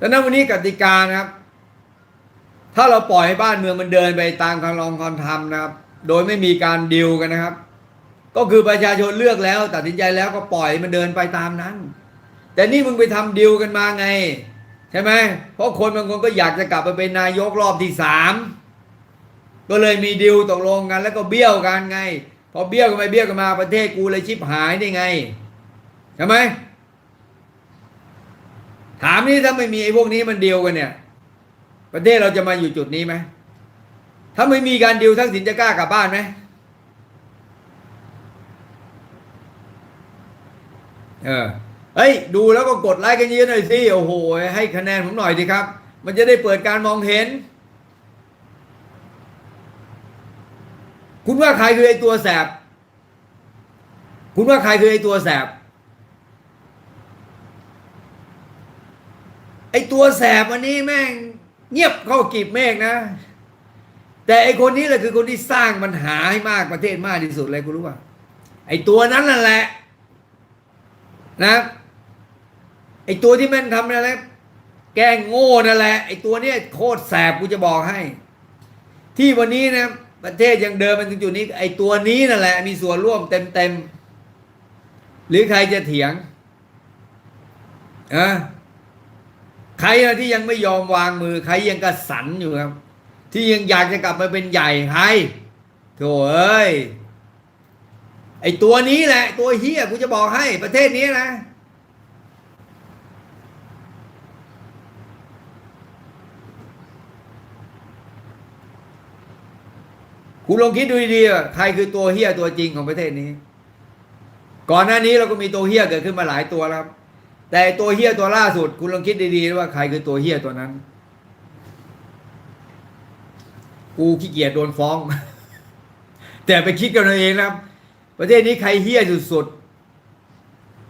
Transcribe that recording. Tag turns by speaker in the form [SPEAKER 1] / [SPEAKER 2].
[SPEAKER 1] ดังนั้นวันนี้กติกานะครับ ถ้าเราปล่อยให้บ้านเมืองมันเดินไปตามคำลองคำธรรมนะครับ โดยไม่มีการดิวกันนะครับ ก็คือประชาชนเลือกแล้ว ตัดสินใจแล้วก็ปล่อยมันเดินไปตามนั้น แต่นี่มึงไปทำดิวกันมาไง ใช่ไหมเพราะคนบางคนก็อยากจะกลับไปเป็นนายกรอบที่สามก็เลยมีดิวตกลงกันแล้วก็เบี้ยวกันไง พอเบี้ยวกันไปเบี้ยวกันมาประเทศกูเลยชิบหายได้ไงใช่ไหม ถามนี่ถ้าไม่มีไอ้พวกนี้มันเดิวกันเนี่ย ประเทศเราจะมาอยู่จุดนี้ไหมถ้าไม่มีการดิวทักษิณจะกล้ากลับบ้านไหมเออเฮ้ยดูแล้วก็กดไลค์กันเยอะหน่อยสิโอ้โหให้คะแนนผมหน่อยดิครับ มันจะได้เปิดการมองเห็น คุณว่าใครคือไอ้ตัวแสบ คุณว่าใครคือไอ้ตัวแสบ ไอตัวแสบวันนี้แม่งเงียบเข้ากีบเมฆนะ แต่ไอคนนี้แหละคือคนที่สร้างปัญหาให้มากประเทศมากที่สุดเลยคุณรู้ป่ะไอตัวนั้นนั่นแหละ นะไอตัวที่มันทำอะไรนะแกล้งโง่นั่นแหละไอตัวเนี้ยโคตรแสบกูจะบอกให้ ที่วันนี้นะประเทศยังเดินมาถึงจุดนี้ ไอตัวนี้นั่นแหละ มีส่วนร่วมเต็มเต็มๆหรือใครจะเถียงอะ ใครอะที่ยังไม่ยอมวางมือ ใครยังกระสันอยู่ครับ ที่ยังอยากจะกลับมาเป็นใหญ่ใครโถเอ้ยไอตัวนี้แหละ ตัวเฮียกูจะบอกให้ประเทศนี้นะ คุณลองคิดดูดีๆใครคือตัวเฮียตัวจริงของประเทศนี้ ก่อนหน้านี้เราก็มีตัวเฮียเกิดขึ้นมาหลายตัวแล้ว แต่ตัวเฮียตัวล่าสุด คุณลองคิดดีๆว่าใครคือตัวเฮียตัวนั้น กูขี้เกียจโดนฟ้อง แต่ไปคิดกันเอาเองนะครับ ประเทศนี้ใครเฮี้ยสุดๆ